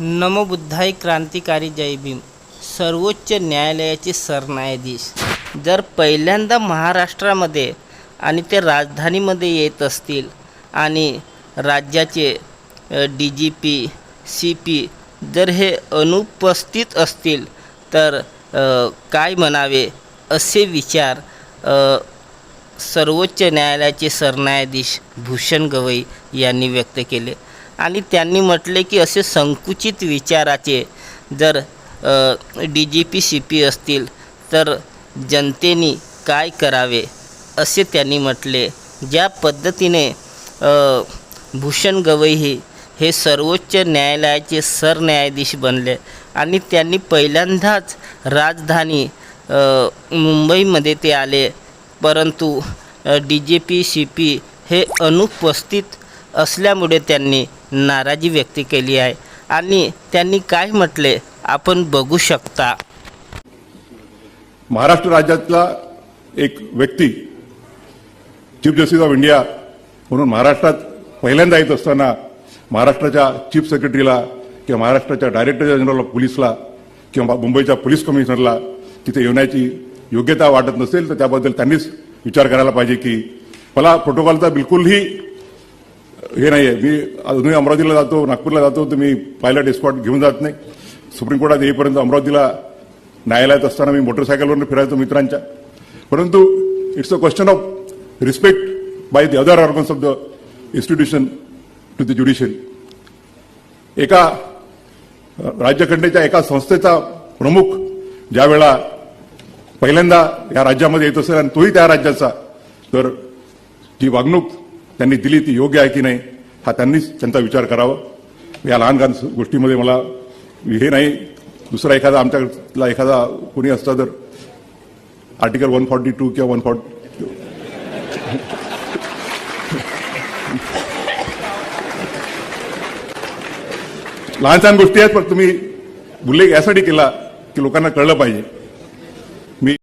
नमबुद्धाय क्रांतिकारी जय भीम. सर्वोच्च न्यायालयाचे सरन्यायाधीश. जर पहिल्यांदा महाराष्ट्रामध्ये आणि ते राजधानीमध्ये येत असतील आणि राज्याचे D G P C P जर हे अनुपस्थित असतील तर काय म्हणावे असे विचार सर्वोच्च न्यायालयाचे सरन्यायाधीश भूषण गवई यांनी व्यक्त केले. आणि त्यांनी म्हटले की असे संकुचित विचाराचे जर D G P C P असतील तर जनतेने काय करावे असे त्यांनी म्हटले. ज्या पद्धतीने भूषण गवई हे हे सर्वोच्च न्यायालयाचे सरन्यायाधीश बनले आणि त्यांनी पहिल्यांदाच राजधानी मुंबईमध्ये ते आले. परंतु D J P C P हे अनुपस्थित असल्यामुळे त्यांनी नाराजी व्यक्त केली आहे. आणि त्यांनी काय म्हटले आपण बघू शकता. महाराष्ट्र राज्यातला एक व्यक्ती चीफ जस्टिस ऑफ इंडिया म्हणून महाराष्ट्रात पहिल्यांदा येत असताना महाराष्ट्राच्या चीफ सेक्रेटरीला किंवा महाराष्ट्राच्या डायरेक्टर जनरल ऑफ पोलीसला किंवा मुंबईच्या पोलीस कमिशनरला तिथे येण्याची योग्यता वाटत नसेल तर त्याबद्दल त्यांनीच विचार करायला पाहिजे की मला प्रोटोकॉलचा बिलकुलही हे नाही आहे मी अजूनही अमरावतीला जातो नागपूरला जातो तर मी पायलट एस्कॉट घेऊन जात नाही. सुप्रीम कोर्टात येईपर्यंत अमरावतीला न्यायालयात असताना मी मोटरसायकलवरून फिरायचो मित्रांच्या. परंतु it's a question of respect by the other organs of the institution to the judicial एका राज्यघटनेच्या एका संस्थेचा प्रमुख ज्या वेळा पहिल्यांदा या राज्यामध्ये येत असेल आणि तोही त्या राज्याचा तर जी वागणूक त्यांनी दिली ती योग्य आहे की नाही हा त्यांनीच त्यांचा विचार करावा. या लहान लहान गोष्टीमध्ये मला हे नाही दुसरा एखादा आमच्याला एखादा कोणी असता तर आर्टिकल वन फॉर्टी टू किंवा वन फॉर्टी लहान सहान गोष्टी आहेत पण तुम्ही उल्लेख यासाठी केला की लोकांना कळलं पाहिजे.